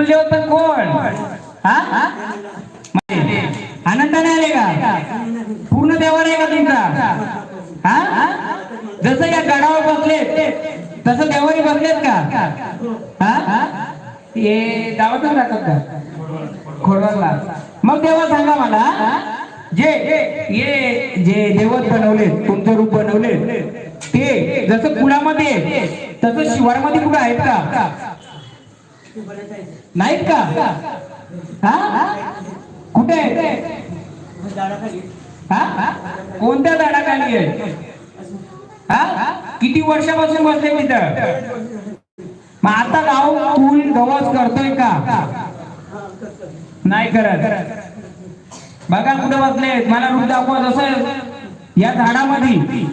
कुलदेवत पण कोण? हा? आनंदाने आले का? पूर्ण देवार आहे का तुमचा? हा? जसं या गडावर बसलेत तसं देवारी बसलेत का? हा? हे गावातच राहतात का? खोडवाला मग देवा सांगा मला जे ये जे देवत बनवले तुमचं रूप बनवले ते जसं कुळामध्ये तसं शिवारमध्ये कुठं आहेत का? नाहीत का? हा? कुठे? कोणत्या झाडाखाली आहे? हा? किती वर्षापासून बसले तिथं? मग आता गाव पूल गवस करतोय का? नाही करत. बघा कुठे बसले मला रूप दाखवा जसं या झाडामध्ये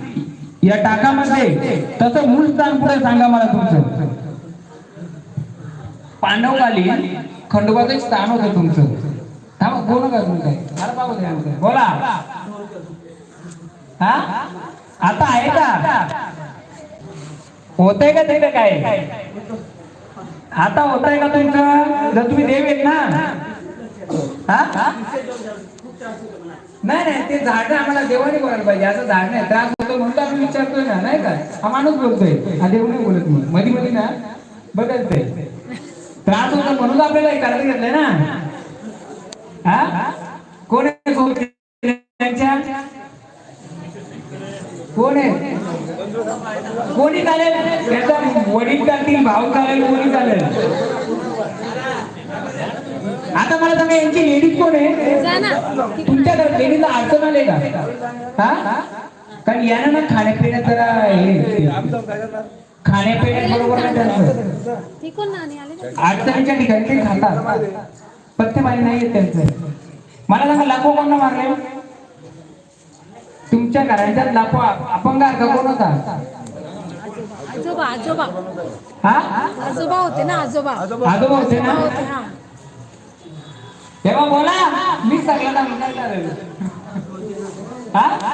या टाकामध्ये तसं मूळ स्थान कुठे सांगा मला तुमचं. पांडवकालीन खंडोबाचं एक स्थान होतं तुमचं. थांबा बोल नका तुम्ही काय मला पाहू द्या बोला. हा? आता आहे का? होत आहे का तिथे काय? आता होत आहे का तुमचं? जर तुम्ही देव येत ना. हा? नाही नाही ते झाड आम्हाला देवाने बोलायला पाहिजे. असं झाड नाही. त्रास होतो म्हणून आम्ही विचारतोय ना नाही का? हा माणूस बोलतोय. हा देव नाही बोलत मग मध्ये मध्ये ना बदलतोय. त्रास होतो म्हणून आपल्याला हे करायला घेतलंय ना. हा? कोण आहे सोबत त्यांच्या कोण आहे? कोणी चालेल? त्याचा वडील चालतील भाऊ चालेल कोणी चालेल. आता मला सांगा यांची लेडीज कोण आहे? तुमच्या घरात लेडीजला अडचण आले का? हा? कारण यानं ना खाण्यापिण्यात जरा हे खाण्यापिण्यात बरोबर नाही त्यांचं. ती कोण नाणी आले? का? अडचणीच्या ठिकाणी ते खातात पथ्य पाणी नाही येत त्यांचं. मला सांगा लाखो कोण मारले? तुमच्या घराच्यात लाखो अपंग का कोण होता? आजोबा आजोबा. हा? आजोबा होते ना आजोबा. आजोबा होते ना? तेव्हा बोला मी सगळ्यांना. हा?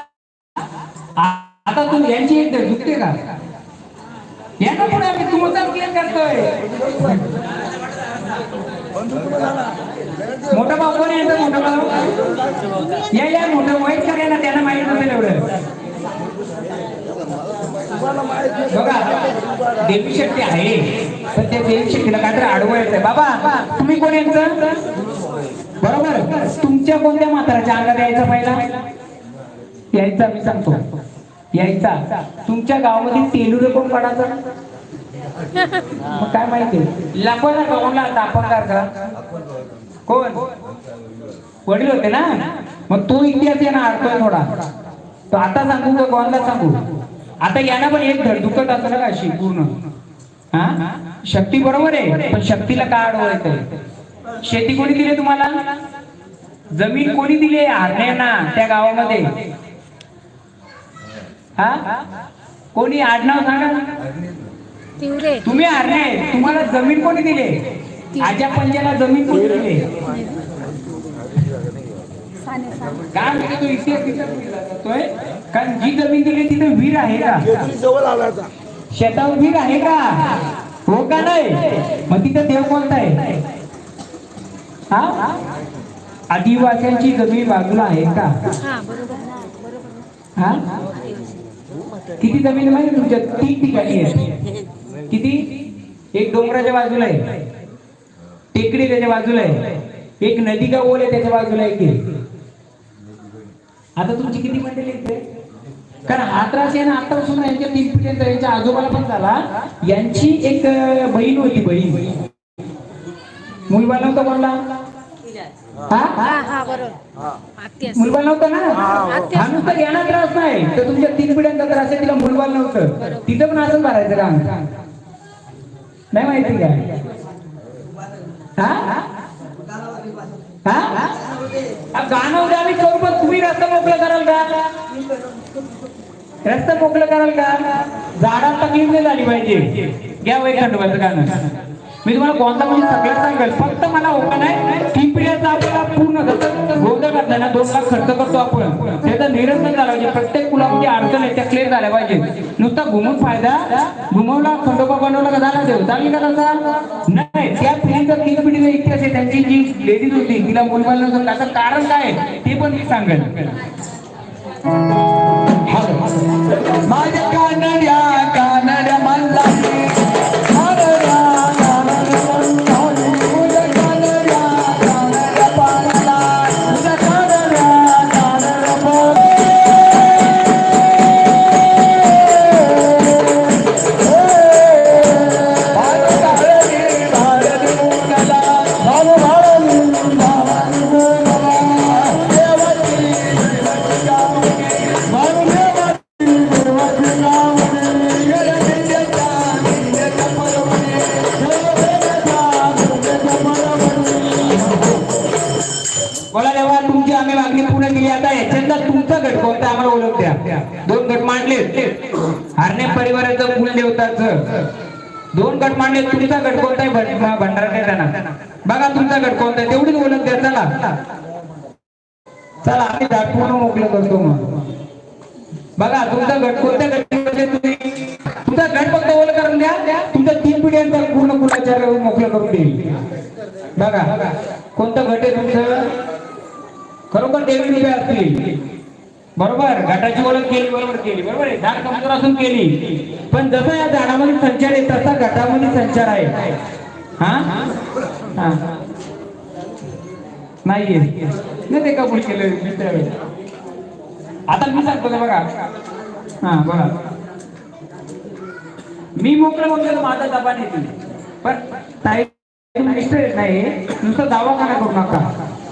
आता तू यांची एक दुखते का? यांना पुढे आम्ही तुमचा क्लिअर करतोय. मोठा भाऊ कोण आहे यांचा मोठा भाऊ? या या मोठं वाईट करा ना त्यांना माहीत नसेल एवढं. बघा देवी शक्ती आहे पण त्या देवी शक्तीला काहीतरी आडवं येत बाबा तुम्ही कोण यांचं? बरोबर. तुमच्या कोणत्या मात्राच्या अंगात यायचा पहिला? यायचा मी सांगतो. यायचा. तुमच्या गावामध्ये तेलुरे कोण पडायचं? काय माहिती? लाखोला गावाला आता आपण का कोण? वडील होते ना? मग तो इतिहास यांना अडतोय थोडा. तो आता सांगू का कोणाला सांगू? आता यांना पण एक धड दुखत असं का अशी पूर्ण. हा? शक्ती बरोबर आहे पण शक्तीला काय अडवायचं शेती कोणी दिली तुम्हाला? जमीन कोणी दिली? हरण्यांना त्या गावामध्ये. हा? कोणी आडनाव सांगा. तिवरे तुम्ही हरणे तुम्हाला जमीन कोणी दिली? आजा पंजाला जमीन कोणी दिली? काय म्हणजे तो? इतिहास जातोय? कारण जी जमीन दिली तिथे वीर आहे का जवळ आला शेतावर वीर आहे का? हो का नाही? मग तिथे देव कोणता आहे? हा? आदिवासींची जमीन बाजूला आहे का? हा बरोबर ना बरोबर ना हा किती जमीन माहिती तुमच्या? तीन ठिकाणी आहे. किती? एक डोंगराच्या बाजूला आहे. टेकडी त्याच्या बाजूला आहे. एक नदी का ओल आहे त्याच्या बाजूला एक आता तुमची किती मंडळी इथे कारण हा त्रास आहे ना आतापासून यांच्या तीन पिढ्यांचा यांच्या आजोबाला पण झाला. यांची एक बहीण होती बहीण. मुलगा नव्हता कोणला मुलगा नव्हता ना? हा नुसतं ज्ञानात त्रास नाही. तर तुमच्या तीन पिढ्यांचा त्रास आहे तिला मुलबाल नव्हतं. तिथं पण असंच भरायचं काम नाही माहिती का? हा? हा? हा, गाणं उद्या आम्ही करू पण तुम्ही रस्ता मोकळं कराल का? रस्ता मोकळं कराल का? झाडात तकलीफ नाही झाली पाहिजे. घ्या वय खंडोबाचं गाणं. मी तुम्हाला कोणता म्हणजे सगळं सांगेल. फक्त मला ओपन आहे तीन पिढ्याचा आपल्याला पूर्ण जसं गोंधळ घातला ना दोन लाख खर्च करतो आपण. त्याचा निरसन झाला पाहिजे. प्रत्येक कुलामध्ये अडचण आहे त्या क्लिअर झाल्या पाहिजे. नुसता घुमून फायदा घुमवला खंडोबा बनवला का झाला देऊ चालेल का तसा नाही. त्या पिढीचा तीन पिढीचा इतिहास आहे. त्यांची जी लेडीज होती तिला मुलगा नसेल त्याचं कारण काय आहे, ते पण मी सांगेल. माझ्या कानड्या कानड्या मला गट मांडले तुमचा गट कोणता भंडारा नाही बघा तुमचा गट कोणता आहे तेवढीच ओळख द्या चला. चला आम्ही दाखवून मोकलं करतो मग. बघा तुमचा गट कोणत्या गटामध्ये तुम्ही? तुमचा गट फक्त ओल करून द्या तुमच्या तीन पिढ्यांचा पूर्ण कुणाचार मोकळं करून देईल. बघा कोणतं गट आहे तुमचं? खरोखर देवी दिवे असतील. बरोबर घाटाची ओळख केली बरोबर केली बरोबर आहे. झाड कमजोर असून केली. पण जसा या झाडामध्ये संचार आहे तसा गटामध्ये संचार आहे. हा? नाहीये. नाही ते कबूल केलं मी आता मी सांगतो बघा. हा बघा मी मोकळं बोलतो माझा दबा नाही पण नाही नुसतं दावा करा करू नका.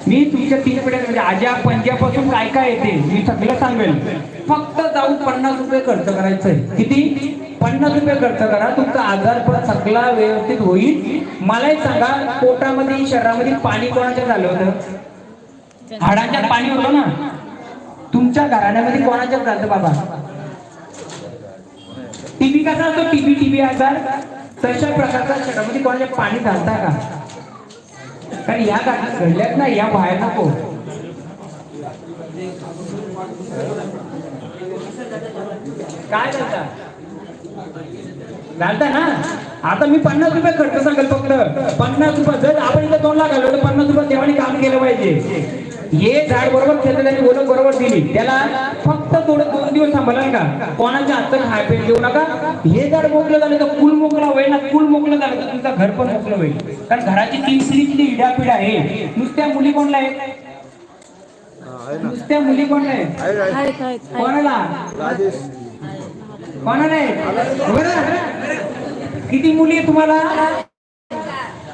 मी तुमच्या तीन पिढ्या म्हणजे आज्या पंजापासून काय काय येते? मी सगळं सांगेल. फक्त जाऊन पन्नास रुपये खर्च करायचंय. किती? पन्नास रुपये खर्च करा. तुमचा आजार पण सगळा व्यवस्थित होईल. मलाही सांगा पोटामध्ये शरीरामध्ये पाणी कोणाच्या झालं होतं? हाडांच्या पाणी होतं ना? तुमच्या घराण्यामध्ये कोणाच्या झालं बाबा? टीबी कसा असतो? टीबी टीबी आजार. तशा प्रकारचा शरीरामध्ये कोणाच्या पाणी घालता का? कारण या घटना घडल्यात ना या बाहेर नको. काय घालता घालता ना. आता मी पन्नास रुपये खर्च सांगेल फक्त. पन्नास रुपये जर आपण इथं दोन लाख घालवलं तर पन्नास रुपये देवाने काम केलं पाहिजे. हे झाड बरोबर त्याचं त्यांनी ओळख बरोबर दिली. त्याला फक्त थोडं दोन दिवस थांबला का? कोणाच्या हातात खाय पेट देऊ नका. हे झाड मोकळं झालं तर कुल मोकळं होईल ना कुल मोकळं झालं तर तुमचं घर पण मोकळं होईल. कारण घराची तीन पिढीची इडापिड आहे. नुसत्या मुली कोणला आहेत? नुसत्या मुली कोणला आहेत? आहेत आहेत. आहेत कोणाला? कोणाला आहे बरं? किती मुली आहे तुम्हाला?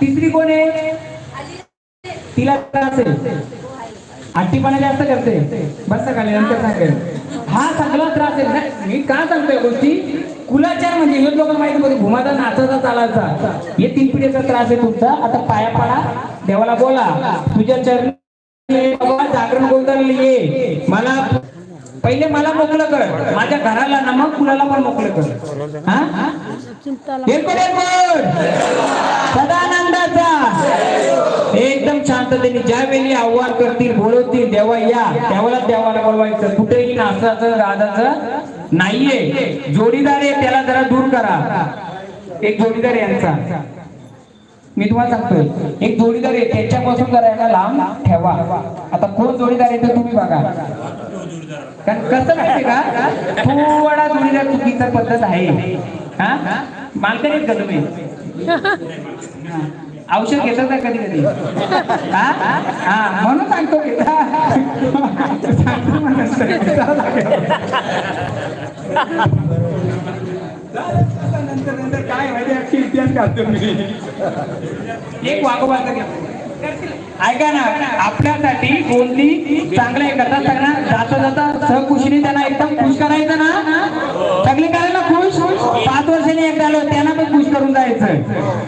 तिसरी कोण आहे? तिला त्रास आहे हट्टीपणा जास्त करते. बस खाली नंतर सांगेल. हा सगळा त्रास आहे. ना, मी का सांगतोय गोष्टी? कुलाचार म्हणजे हे लोक माहिती होते घुमाचा नाचाचा चालायचा हे तीन पिढीचा त्रास आहे तुमचा. आता पाया पडा. देवाला बोला. तुझ्या चरणी बाबा, जागरण गोंधळ ये मला पहिले मला मोकळं कर. माझ्या घराला ना मग कुणाला पण मोकळं कर. हा? चिंताला सदानंदाचा. एकदम शांततेने ज्यावेळी आव्हान करतील बोलवतील देवा या. त्यावेळेला देवाला बोलवायचं. कुठेही नाचाचं राधाचं नाहीये. जोडीदार आहे त्याला जरा दूर करा. एक जोडीदार यांचा. मी तुम्हाला सांगतोय एक जोडीदार आहे त्याच्यापासून जरा याला लांब ठेवा. आता कोण जोडीदार आहे तर तुम्ही बघा. कारण कसं माहितीये का? थोडा जोडीदार चुकीचा पद्धत आहे. हा? मालकरी आहेत का तुम्ही. औषध घेतात का कधी कधी. हा? हा. म्हणून सांगतो नंतर नंतर काय माहिती इतिहास काढतो मी. एक वाघोबाचा घ्या. ऐका ना आपल्यासाठी कोणती चांगलं आहे करता सगळ्यांना जाता जाता सहकुशीने त्यांना एकदम खुश करायचं ना? सगळे करायला खुश? पाच वर्षांनी एकदा आलो त्यांना पण खुश करून जायचं.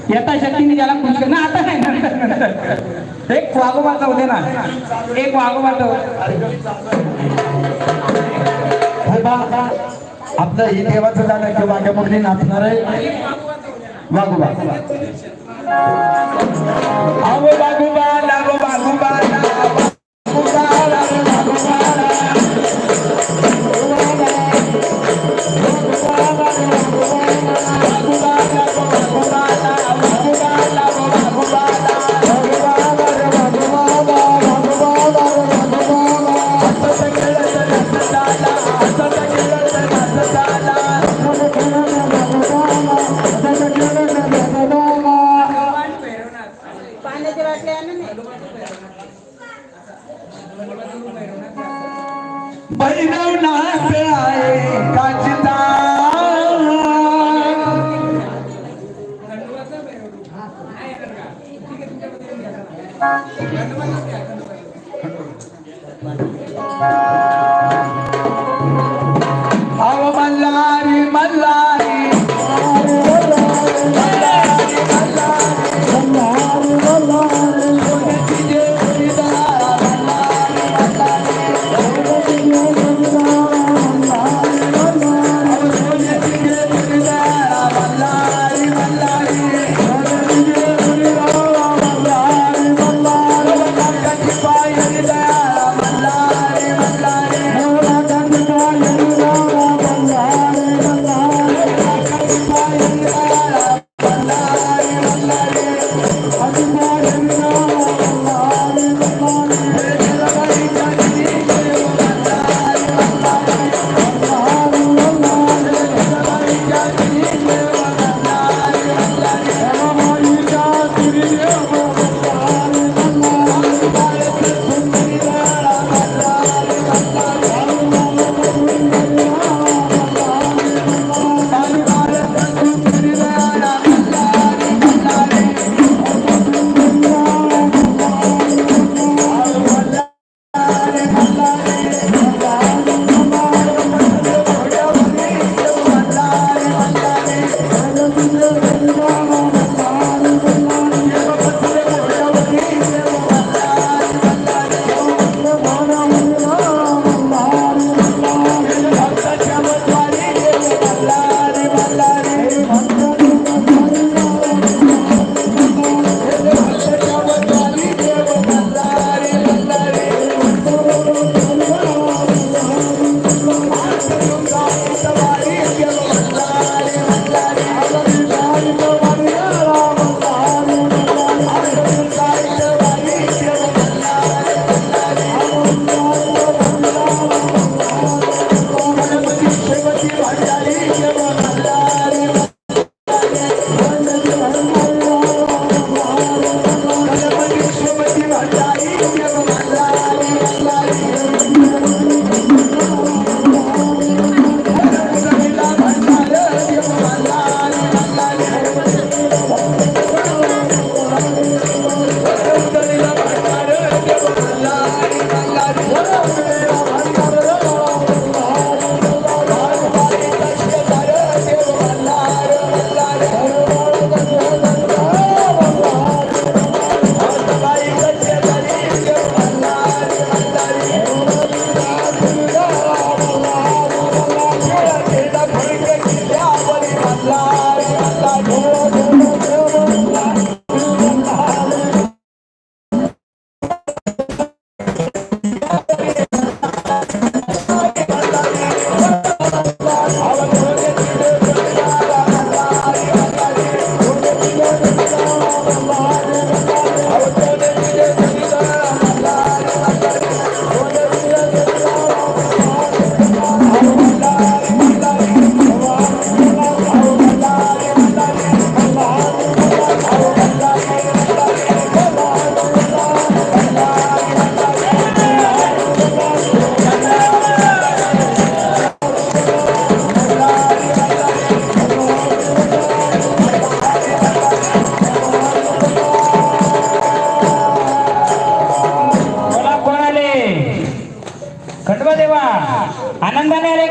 यथा शक्तीने त्याला खुश करणं आता नाही नंतर नंतर. एक वाघोबाचा होते ना. एक वाघोबाचा आपलं हे देवाचं झालं की वाघ्या मुरली नाचणार आहे? वाघोबा. Awo baguba, ba baguba.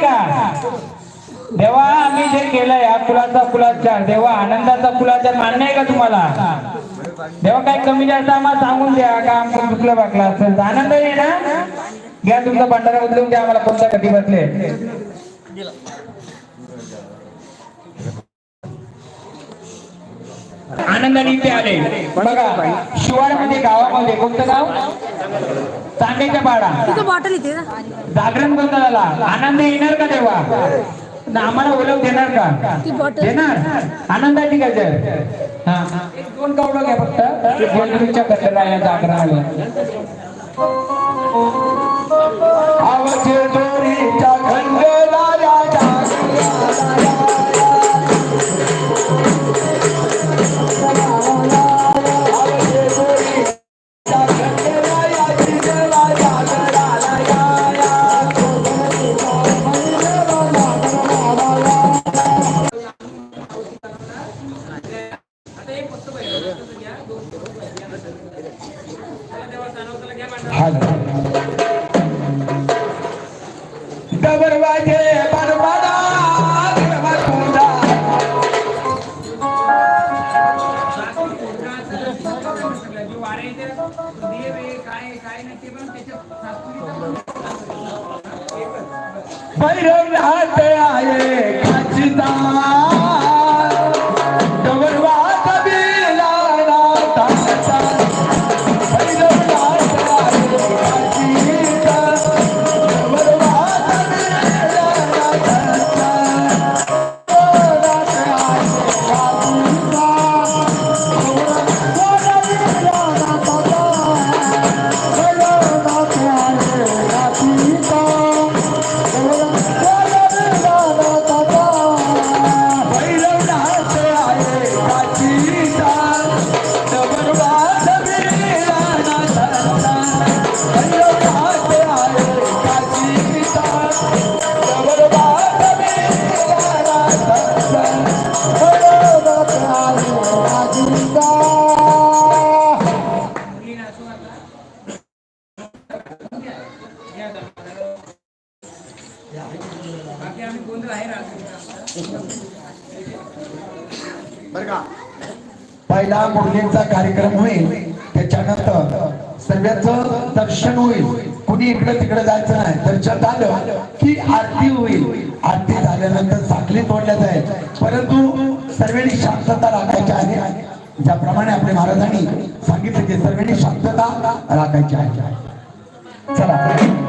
का देवा आम्ही जे केलंय हा फुलाचा कुलाचार देवा आनंदाचा फुलाचार मान्य आहे का तुम्हाला? देवा काही कमी जास्त आम्हाला सांगून द्या का आमचं चुकलं बाकलं असेल आनंद आहे ना? घ्या तुमचा भंडारा उचलून द्या आम्हाला कोणत्या कधी बसले? आनंदाने इथे आले. बघा शिवारामध्ये गावामध्ये कोणतं गाव? चांदेच्या पाडा. बॉटल ना. जागरण कोणतं झाला आनंद येणार का तेव्हा ना आम्हाला ओळख देणार का? देणार. आनंदाची गजर. हा एक दोन कवडं घ्या फक्त. जेजुरीच्या गजराला जागरणाला. आवचे दोरीच्या खंडलाया पहिरियों आहे पहिला मुलगींचा कार्यक्रम होईल त्याच्यानंतर सर्वांचं दर्शन होईल. कुणी इकडे तिकडे जायचं नाही दर्शन झालं की आरती होईल. आरती झाल्यानंतर साखली तोडल्या जाईल. परंतु सर्वांनी शांतता राखायची आहे. ज्याप्रमाणे आपल्या महाराजांनी सांगितलं की सर्वांनी शांतता राखायची आहे. चला.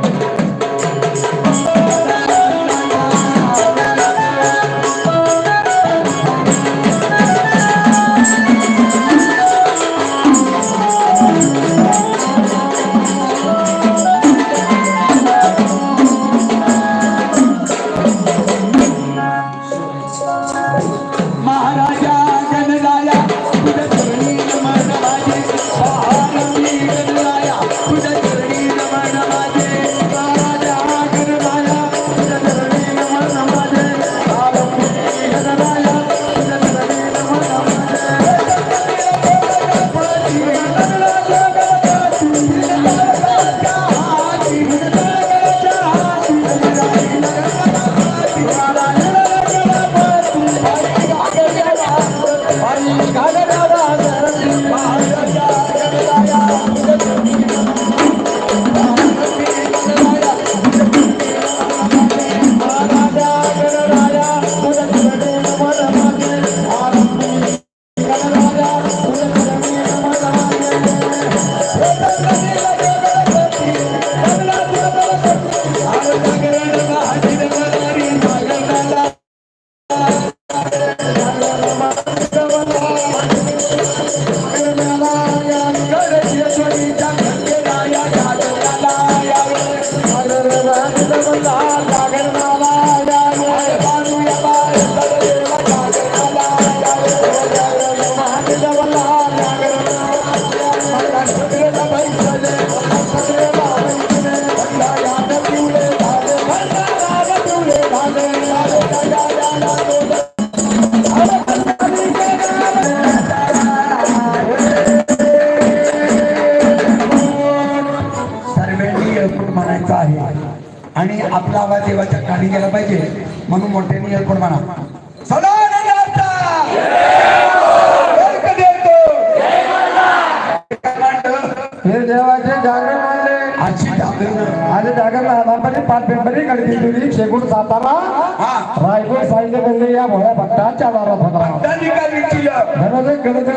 शेगूर सातारा हा. रायगड साहित्य या भोळ्या भक्तांच्या दारात होता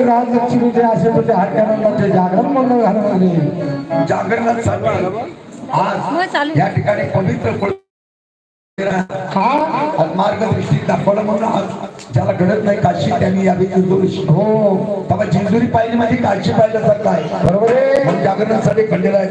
राजलक्ष्मीचे असे तुझे जागरण घालवले जागरणात आज चालू या ठिकाणी पवित्र हा? मार्गदर्शी दाखवलं म्हणून आज ज्याला घडत नाही काशी त्यांनी यावी हो. बाबा जिंजुरी पाहिली म्हणजे काशी पाहिल्यासारखं आहे. बरोबर आहे. जागरणासाठी खंडेला